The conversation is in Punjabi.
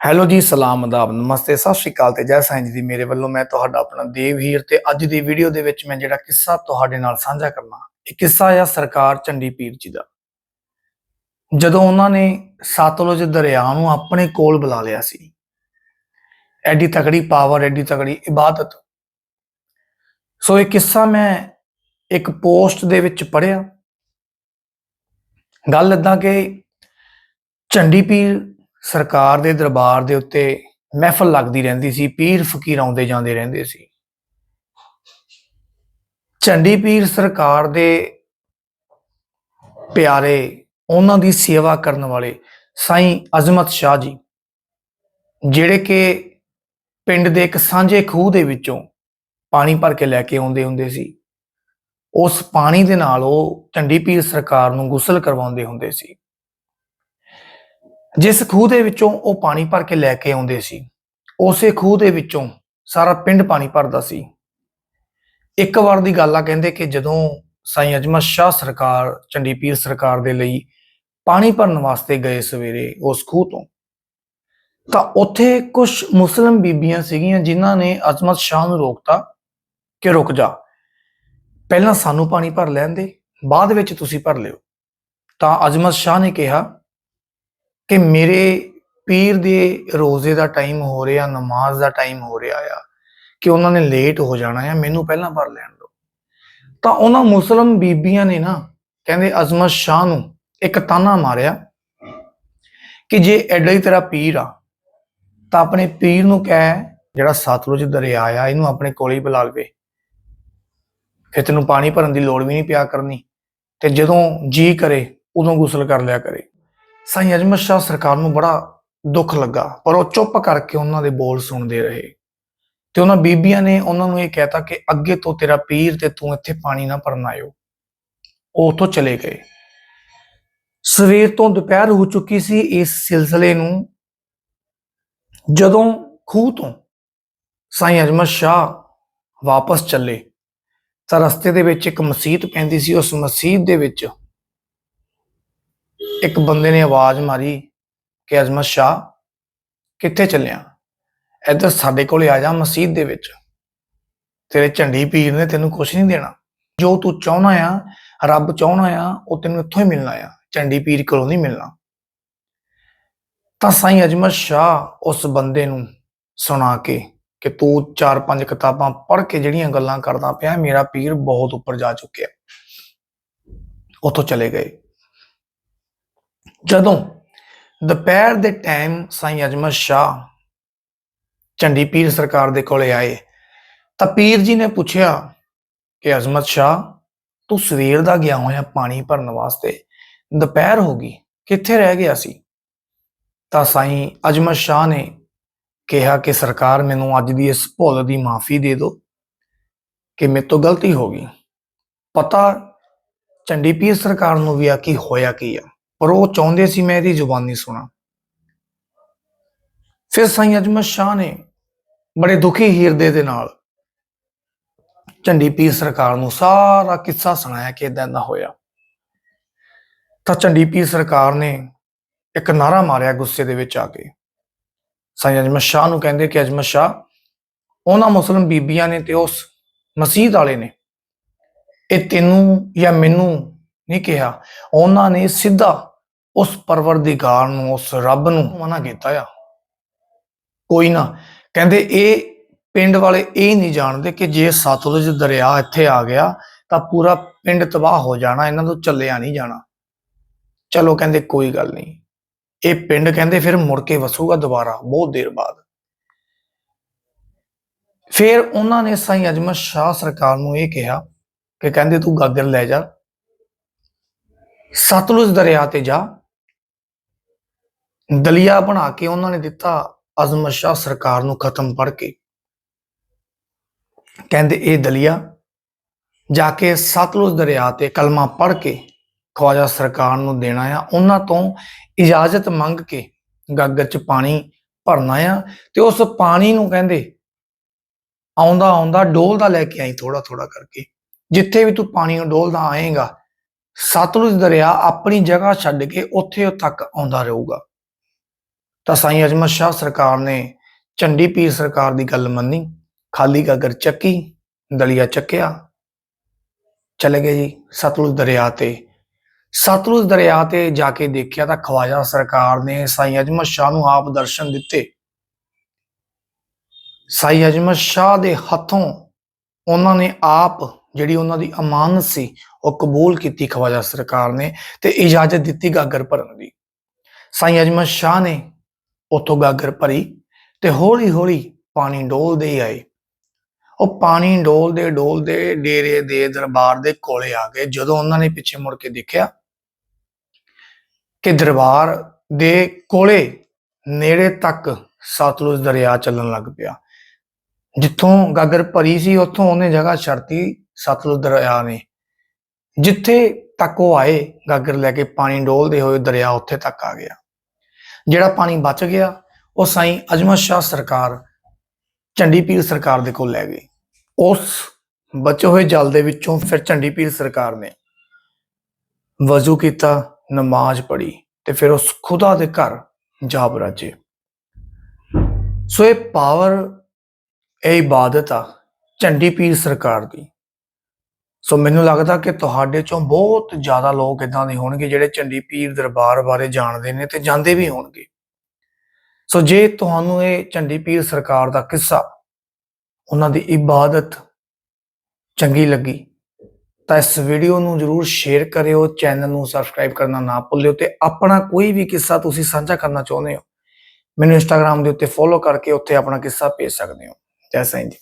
ਹੈਲੋ ਜੀ, ਸਲਾਮ, ਅਦਾਬ, ਨਮਸਤੇ, ਸਤਿ ਸ਼੍ਰੀ ਅਕਾਲ ਤੇ ਜੈ ਸਾਈਂ ਜੀ ਦੀ ਮੇਰੇ ਵੱਲੋਂ ਮੈਂ ਤੁਹਾਡਾ ਆਪਣਾ ਦੇਵ ਹੀਰ ਤੇ ਅੱਜ ਦੀ ਵੀਡੀਓ ਦੇ ਵਿੱਚ ਮੈਂ ਜਿਹੜਾ ਕਿੱਸਾ ਤੁਹਾਡੇ ਨਾਲ ਸਾਂਝਾ ਕਰਨਾ, ਇਹ ਕਿੱਸਾ ਆ ਸਰਕਾਰ ਚੰਡੀ ਪੀਰ ਜੀ ਦਾ। ਜਦੋਂ ਉਹਨਾਂ ਨੇ ਸਤਲੁਜ ਦਰਿਆ ਨੂੰ ਆਪਣੇ ਕੋਲ ਬੁਲਾ ਲਿਆ ਸੀ, ਐਡੀ ਤਕੜੀ ਪਾਵਰ, ਐਡੀ ਤਕੜੀ ਇਬਾਦਤ, ਸੋ ਇਹ ਕਿੱਸਾ ਮੈਂ ਇੱਕ ਪੋਸਟ ਦੇ ਵਿੱਚ ਪੜਿਆ ਗੱਲ ਇਦਾਂ ਕਿ ਚੰਡੀ ਪੀਰ ਸਰਕਾਰ ਦੇ ਦਰਬਾਰ ਦੇ ਉੱਤੇ ਮਹਿਫਲ ਲੱਗਦੀ ਰਹਿੰਦੀ ਸੀ, ਪੀਰ ਫਕੀਰ ਆਉਂਦੇ ਜਾਂਦੇ ਰਹਿੰਦੇ ਸੀ। ਚੰਡੀ ਪੀਰ ਸਰਕਾਰ ਦੇ ਪਿਆਰੇ, ਉਹਨਾਂ ਦੀ ਸੇਵਾ ਕਰਨ ਵਾਲੇ ਸਾਈਂ ਅਜ਼ਮਤ ਸ਼ਾਹ ਜੀ, ਜਿਹੜੇ ਕਿ ਪਿੰਡ ਦੇ ਇੱਕ ਸਾਂਝੇ ਖੂਹ ਦੇ ਵਿੱਚੋਂ ਪਾਣੀ ਭਰ ਕੇ ਲੈ ਕੇ ਆਉਂਦੇ ਹੁੰਦੇ ਸੀ, ਉਸ ਪਾਣੀ ਦੇ ਨਾਲ ਉਹ ਚੰਡੀ ਪੀਰ ਸਰਕਾਰ ਨੂੰ ਗੁਸਲ ਕਰਵਾਉਂਦੇ ਹੁੰਦੇ ਸੀ। ਜਿਸ ਖੂਹ ਦੇ ਵਿੱਚੋਂ ਉਹ ਪਾਣੀ ਭਰ ਕੇ ਲੈ ਕੇ ਆਉਂਦੇ ਸੀ, ਉਸੇ ਖੂਹ ਦੇ ਵਿੱਚੋਂ ਸਾਰਾ ਪਿੰਡ ਪਾਣੀ ਭਰਦਾ ਸੀ। ਇੱਕ ਵਾਰ ਦੀ ਗੱਲ ਆ, ਕਹਿੰਦੇ ਕਿ ਜਦੋਂ ਸਾਈਂ ਅਜਮਤ ਸ਼ਾਹ ਸਰਕਾਰ, ਚੰਡੀ ਪੀਰ ਸਰਕਾਰ ਦੇ ਲਈ ਪਾਣੀ ਭਰਨ ਵਾਸਤੇ ਗਏ ਸਵੇਰੇ ਉਸ ਖੂਹ ਤੋਂ, ਤਾਂ ਉੱਥੇ ਕੁਝ ਮੁਸਲਮ ਬੀਬੀਆਂ ਸੀਗੀਆਂ ਜਿਨ੍ਹਾਂ ਨੇ ਅਜਮਤ ਸ਼ਾਹ ਨੂੰ ਰੋਕਤਾ ਕਿ ਰੁਕ ਜਾ। ਪਹਿਲਾਂ ਸਾਨੂੰ ਪਾਣੀ ਭਰ ਲੈਣ ਦੇ, ਬਾਅਦ ਵਿੱਚ ਤੁਸੀਂ ਭਰ ਲਿਓ। ਤਾਂ ਅਜਮਤ ਸ਼ਾਹ ਨੇ ਕਿਹਾ ਕਿ ਮੇਰੇ ਪੀਰ ਦੇ ਰੋਜ਼ੇ ਦਾ ਟਾਈਮ ਹੋ ਰਿਹਾ, ਨਮਾਜ਼ ਦਾ ਟਾਈਮ ਹੋ ਰਿਹਾ ਆ, ਕਿ ਉਹਨਾਂ ਨੇ ਲੇਟ ਹੋ ਜਾਣਾ ਆ, ਮੈਨੂੰ ਪਹਿਲਾਂ ਭਰ ਲੈਣ ਦਿਓ। ਤਾਂ ਉਹਨਾਂ ਮੁਸਲਮ ਬੀਬੀਆਂ ਨੇ ਨਾ, ਕਹਿੰਦੇ ਅਜ਼ਮਤ ਸ਼ਾਹ ਨੂੰ ਇੱਕ ਤਾਨਾ ਮਾਰਿਆ ਕਿ ਜੇ ਐਡਾ ਹੀ ਤੇਰਾ ਪੀਰ ਆ, ਤਾਂ ਆਪਣੇ ਪੀਰ ਨੂੰ ਕਹਿ, ਜਿਹੜਾ ਸਤਲੁਜ ਦਰਿਆ ਆ, ਇਹਨੂੰ ਆਪਣੇ ਕੋਲ ਹੀ ਬੁਲਾ ਲਵੇ। ਫਿਰ ਤੈਨੂੰ ਪਾਣੀ ਭਰਨ ਦੀ ਲੋੜ ਵੀ ਨਹੀਂ ਪਿਆ ਕਰਨੀ, ਤੇ ਜਦੋਂ ਜੀ ਕਰੇ, ਉਦੋਂ ਗੁਸਲ ਕਰ ਲਿਆ ਕਰੇ। ਸਾਈਂ ਅਜਮਤ ਸ਼ਾਹ ਸਰਕਾਰ ਨੂੰ ਬੜਾ ਦੁੱਖ ਲੱਗਾ, ਪਰ ਉਹ ਚੁੱਪ ਕਰਕੇ ਉਹਨਾਂ ਦੇ ਬੋਲ ਸੁਣਦੇ ਰਹੇ। ਤੇ ਉਹਨਾਂ ਬੀਬੀਆਂ ਨੇ ਉਹਨਾਂ ਨੂੰ ਇਹ ਕਹਿਤਾ ਕਿ ਅੱਗੇ ਤੋਂ ਤੇਰਾ ਪੀਰ ਤੇ ਤੂੰ ਇੱਥੇ ਪਾਣੀ ਨਾ ਭਰਨ ਆਇਓ। ਉਹ ਉੱਥੋਂ ਚਲੇ ਗਏ। ਸਵੇਰ ਤੋਂ ਦੁਪਹਿਰ ਹੋ ਚੁੱਕੀ ਸੀ ਇਸ ਸਿਲਸਿਲੇ ਨੂੰ, ਜਦੋਂ ਖੂਹ ਤੋਂ ਸਾਈਂ ਅਜਮਤ ਸ਼ਾਹ ਵਾਪਸ ਚੱਲੇ, ਤਾਂ ਰਸਤੇ ਦੇ ਵਿੱਚ ਇੱਕ ਮਸਜਿਦ ਪੈਂਦੀ ਸੀ। ਉਸ ਮਸਜਿਦ ਦੇ ਵਿੱਚ ਇੱਕ ਬੰਦੇ ਨੇ ਆਵਾਜ਼ ਮਾਰੀ ਕਿ ਅਜ਼ਮਤ ਸ਼ਾਹ, ਕਿੱਥੇ ਚੱਲਿਆ? ਇੱਧਰ ਸਾਡੇ ਕੋਲੇ ਆ ਜਾ ਮਸਜਿਦ ਦੇ ਵਿੱਚ। ਤੇਰੇ ਝੰਡੀ ਪੀਰ ਨੇ ਤੈਨੂੰ ਕੁਝ ਨਹੀਂ ਦੇਣਾ। ਜੋ ਤੂੰ ਚਾਹਣਾ ਆ, ਰੱਬ ਚਾਹਣਾ ਆ, ਉਹ ਤੈਨੂੰ ਇੱਥੋਂ ਹੀ ਮਿਲਣਾ ਆ। ਝੰਡੀ ਪੀਰ ਕੋਲੋਂ ਨਹੀਂ ਮਿਲਣਾ। ਤਾਂ ਸਾਈਂ ਅਜਮਤ ਸ਼ਾਹ ਉਸ ਬੰਦੇ ਨੂੰ ਸੁਣਾ ਕੇ ਕਿ ਤੂੰ ਚਾਰ ਪੰਜ ਕਿਤਾਬਾਂ ਪੜ੍ਹ ਕੇ ਜਿਹੜੀਆਂ ਗੱਲਾਂ ਕਰਦਾ ਪਿਆ, ਮੇਰਾ ਪੀਰ ਬਹੁਤ ਉੱਪਰ ਜਾ ਚੁੱਕਿਆ। ਉੱਥੋਂ ਚਲੇ ਗਏ। ਜਦੋਂ ਦੁਪਹਿਰ ਦੇ ਟਾਈਮ ਸਾਈਂ ਅਜਮਤ ਸ਼ਾਹ ਚੰਡੀ ਪੀਰ ਸਰਕਾਰ ਦੇ ਕੋਲੇ ਆਏ, ਤਾਂ ਪੀਰ ਜੀ ਨੇ ਪੁੱਛਿਆ ਕਿ ਅਜ਼ਮਤ ਸ਼ਾਹ, ਤੂੰ ਸਵੇਰ ਦਾ ਗਿਆ ਹੋਇਆ ਪਾਣੀ ਭਰਨ ਵਾਸਤੇ, ਦੁਪਹਿਰ ਹੋ ਗਈ, ਕਿੱਥੇ ਰਹਿ ਗਿਆ ਸੀ? ਤਾਂ ਸਾਈਂ ਅਜਮਤ ਸ਼ਾਹ ਨੇ ਕਿਹਾ ਕਿ ਸਰਕਾਰ ਮੈਨੂੰ ਅੱਜ ਦੀ ਇਸ ਭੁੱਲ ਦੀ ਮਾਫੀ ਦੇ ਦਿਓ, ਕਿ ਮੇਰੇ ਤੋਂ ਗਲਤੀ ਹੋ ਗਈ। ਪਤਾ ਚੰਡੀ ਪੀਰ ਸਰਕਾਰ ਨੂੰ ਵੀ ਆ ਕਿ ਹੋਇਆ ਕੀ ਆ। ਪਰ ਉਹ ਚਾਹੁੰਦੇ ਸੀ ਮੈਂ ਇਹਦੀ ਜ਼ੁਬਾਨੀ ਸੁਣਾ। ਫਿਰ ਸਾਈਂ ਅਜਮਤ ਸ਼ਾਹ ਨੇ ਬੜੇ ਦੁਖੀ ਹਿਰਦੇ ਦੇ ਨਾਲ ਝੰਡੀ ਪੀਰ ਸਰਕਾਰ ਨੂੰ ਸਾਰਾ ਕਿੱਸਾ ਸੁਣਾਇਆ ਕਿ ਇਦਾਂ ਦਾ ਹੋਇਆ। ਤਾਂ ਝੰਡੀ ਪੀਰ ਸਰਕਾਰ ਨੇ ਇੱਕ ਨਾਰਾ ਮਾਰਿਆ ਗੁੱਸੇ ਦੇ ਵਿੱਚ ਆ ਕੇ। ਸਾਈਂ ਅਜਮਤ ਸ਼ਾਹ ਨੂੰ ਕਹਿੰਦੇ ਕਿ ਅਜਮਤ ਸ਼ਾਹ, ਉਹਨਾਂ ਮੁਸਲਮ ਬੀਬੀਆਂ ਨੇ ਤੇ ਉਸ ਮਸਜਿਦ ਵਾਲੇ ਨੇ, ਇਹ ਤੈਨੂੰ ਜਾਂ ਮੈਨੂੰ ਨਹੀਂ ਕਿਹਾ। ਉਹਨਾਂ ਨੇ ਸਿੱਧਾ ਉਸ ਪਰਵਰਦੀਗਾਰ ਨੂੰ, ਉਸ ਰੱਬ ਨੂੰ ਮਨਾ ਕੀਤਾ ਆ। ਕੋਈ ਨਾ, ਕਹਿੰਦੇ ਇਹ ਪਿੰਡ ਵਾਲੇ ਇਹ ਨਹੀਂ ਜਾਣਦੇ ਕਿ ਜੇ ਸਤਲੁਜ ਦਰਿਆ ਇੱਥੇ ਆ ਗਿਆ ਤਾਂ ਪੂਰਾ ਪਿੰਡ ਤਬਾਹ ਹੋ ਜਾਣਾ, ਇਹਨਾਂ ਤੋਂ ਚੱਲਿਆ ਨਹੀਂ ਜਾਣਾ। ਚਲੋ ਕਹਿੰਦੇ ਕੋਈ ਗੱਲ ਨਹੀਂ। ਇਹ ਪਿੰਡ ਕਹਿੰਦੇ ਫਿਰ ਮੁੜ ਕੇ ਵਸੂਗਾ ਦੁਬਾਰਾ, ਬਹੁਤ ਦੇਰ ਬਾਅਦ। ਫਿਰ ਉਹਨਾਂ ਨੇ ਸਾਈਂ ਅਜਮਤ ਸ਼ਾਹ ਸਰਕਾਰ ਨੂੰ ਇਹ ਕਿਹਾ ਕਿ ਕਹਿੰਦੇ ਤੂੰ ਗਾਗਰ ਲੈ ਜਾ, ਸਤਲੁਜ ਦਰਿਆ ਤੇ ਜਾ। ਦਲੀਆ ਬਣਾ ਕੇ ਉਹਨਾਂ ਨੇ ਦਿੱਤਾ ਅਜ਼ਮਤ ਸ਼ਾਹ ਸਰਕਾਰ ਨੂੰ ਖਤਮ ਪੜ ਕੇ। ਕਹਿੰਦੇ ਇਹ ਦਲੀਆ ਜਾ ਕੇ ਸਤਲੁਜ ਦਰਿਆ ਤੇ ਕਲਮਾ ਪੜ ਕੇ ਖਵਾਜਾ ਸਰਕਾਰ ਨੂੰ ਦੇਣਾ ਆ। ਉਹਨਾਂ ਤੋਂ ਇਜਾਜ਼ਤ ਮੰਗ ਕੇ ਗਾਗਰ ਚ ਪਾਣੀ ਭਰਨਾ ਆ ਤੇ ਉਸ ਪਾਣੀ ਨੂੰ ਕਹਿੰਦੇ ਆਉਂਦਾ ਆਉਂਦਾ ਡੋਲਦਾ ਲੈ ਕੇ ਆਈ ਥੋੜਾ ਥੋੜਾ ਕਰਕੇ। ਜਿੱਥੇ ਵੀ ਤੂੰ ਪਾਣੀ ਨੂੰ ਡੋਲਦਾ ਆਏਗਾ, ਸਤਲੁਜ ਦਰਿਆ ਆਪਣੀ ਜਗ੍ਹਾ ਛੱਡ ਕੇ ਉੱਥੇ ਤੱਕ ਆਉਂਦਾ ਰਹੂਗਾ। ਤਾਂ ਸਾਈਂ ਅਜਮਤ ਸ਼ਾਹ ਸਰਕਾਰ ਨੇ ਝੰਡੀ ਪੀਰ ਸਰਕਾਰ ਦੀ ਗੱਲ ਮੰਨੀ, ਖਾਲੀ ਗਾਗਰ ਚੱਕੀ, ਦਲੀਆ ਚੱਕਿਆ। ਚਲੇ ਗਏ ਜੀ ਸਤਲੁਜ ਦਰਿਆ ਤੇ। ਸਤਲੁਜ ਦਰਿਆ ਤੇ ਜਾ ਕੇ ਦੇਖਿਆ ਤਾਂ ਖਵਾਜਾ ਸਰਕਾਰ ਨੇ ਸਾਈਂ ਅਜਮਤ ਸ਼ਾਹ ਨੂੰ ਆਪ ਦਰਸ਼ਨ ਦਿੱਤੇ। ਸਾਈਂ ਅਜਮਤ ਸ਼ਾਹ ਦੇ ਹੱਥੋਂ ਉਹਨਾਂ ਨੇ ਆਪ ਜਿਹੜੀ ਉਹਨਾਂ ਦੀ ਅਮਾਨਤ ਸੀ, ਉਹ ਕਬੂਲ ਕੀਤੀ ਖਵਾਜਾ ਸਰਕਾਰ ਨੇ ਤੇ ਇਜਾਜ਼ਤ ਦਿੱਤੀ ਗਾਗਰ ਭਰਨ ਦੀ। ਸਾਈਂ ਅਜਮਤ ਸ਼ਾਹ ਨੇ ਉੱਥੋਂ ਗਾਗਰ ਭਰੀ ਤੇ ਹੌਲੀ ਹੌਲੀ ਪਾਣੀ ਡੋਲਦੇ ਹੀ ਆਏ। ਉਹ ਪਾਣੀ ਡੋਲਦੇ ਡੋਲਦੇ ਡੇਰੇ ਦੇ ਦਰਬਾਰ ਦੇ ਕੋਲੇ ਆ ਗਏ। ਜਦੋਂ ਉਹਨਾਂ ਨੇ ਪਿੱਛੇ ਮੁੜ ਕੇ ਦੇਖਿਆ ਕਿ ਦਰਬਾਰ ਦੇ ਕੋਲੇ ਨੇੜੇ ਤੱਕ ਸਤਲੁਜ ਦਰਿਆ ਚੱਲਣ ਲੱਗ ਪਿਆ। ਜਿੱਥੋਂ ਗਾਗਰ ਭਰੀ ਸੀ, ਉੱਥੋਂ ਉਹਨੇ ਜਗ੍ਹਾ ਛੱਡਤੀ ਸਤਲੁਜ ਦਰਿਆ ਨੇ। ਜਿੱਥੇ ਤੱਕ ਉਹ ਆਏ, ਗਾਗਰ ਲੈ ਕੇ ਪਾਣੀ ਡੋਲਦੇ ਹੋਏ ਦਰਿਆ ਉੱਥੇ ਤੱਕ ਆ ਗਿਆ। ਜਿਹੜਾ ਪਾਣੀ ਬਚ ਗਿਆ, ਉਹ ਸਾਈਂ ਅਜਮਤ ਸ਼ਾਹ ਸਰਕਾਰ ਝੰਡੀ ਪੀਰ ਸਰਕਾਰ ਦੇ ਕੋਲ ਲੈ ਗਈ। ਉਸ ਬਚੇ ਹੋਏ ਜਲ ਦੇ ਵਿੱਚੋਂ ਫਿਰ ਝੰਡੀ ਪੀਰ ਸਰਕਾਰ ਨੇ ਵਜ਼ੂ ਕੀਤਾ, ਨਮਾਜ਼ ਪੜ੍ਹੀ ਤੇ ਫਿਰ ਉਸ ਖੁਦਾ ਦੇ ਘਰ ਜਾ ਬਰਾਜੇ ਸੋ ਇਹ ਪਾਵਰ ਇਹ ਇਬਾਦਤ ਆ ਝੰਡੀ ਪੀਰ ਸਰਕਾਰ ਦੀ। ਸੋ ਮੈਨੂੰ ਲੱਗਦਾ ਕਿ ਤੁਹਾਡੇ ਚੋਂ ਬਹੁਤ ਜ਼ਿਆਦਾ ਲੋਕ ਇਦਾਂ ਦੇ ਹੋਣਗੇ ਜਿਹੜੇ ਚੰਡੀ ਪੀਰ ਦਰਬਾਰ ਬਾਰੇ ਜਾਣਦੇ ਨੇ ਤੇ ਜਾਂਦੇ ਵੀ ਹੋਣਗੇ। ਸੋ ਜੇ ਤੁਹਾਨੂੰ ਇਹ ਚੰਡੀ ਪੀਰ ਸਰਕਾਰ ਦਾ ਕਿੱਸਾ, ਉਹਨਾਂ ਦੀ ਇਬਾਦਤ ਚੰਗੀ ਲੱਗੀ, ਤਾਂ ਇਸ ਵੀਡੀਓ ਨੂੰ ਜਰੂਰ ਸ਼ੇਅਰ ਕਰਿਓ, ਚੈਨਲ ਨੂੰ ਸਬਸਕ੍ਰਾਈਬ ਕਰਨਾ ਨਾ ਭੁੱਲਿਓ ਤੇ ਆਪਣਾ ਕੋਈ ਵੀ ਕਿੱਸਾ ਤੁਸੀਂ ਸਾਂਝਾ ਕਰਨਾ ਚਾਹੁੰਦੇ ਹੋ, ਮੈਨੂੰ ਇੰਸਟਾਗ੍ਰam ਦੇ ਉੱਤੇ ਫੋਲੋ ਕਰਕੇ ਉੱਥੇ ਆਪਣਾ ਕਿੱਸਾ ਭੇਜ ਸਕਦੇ ਹੋ। ਜੈ ਸਾਈਂ ਜੀ।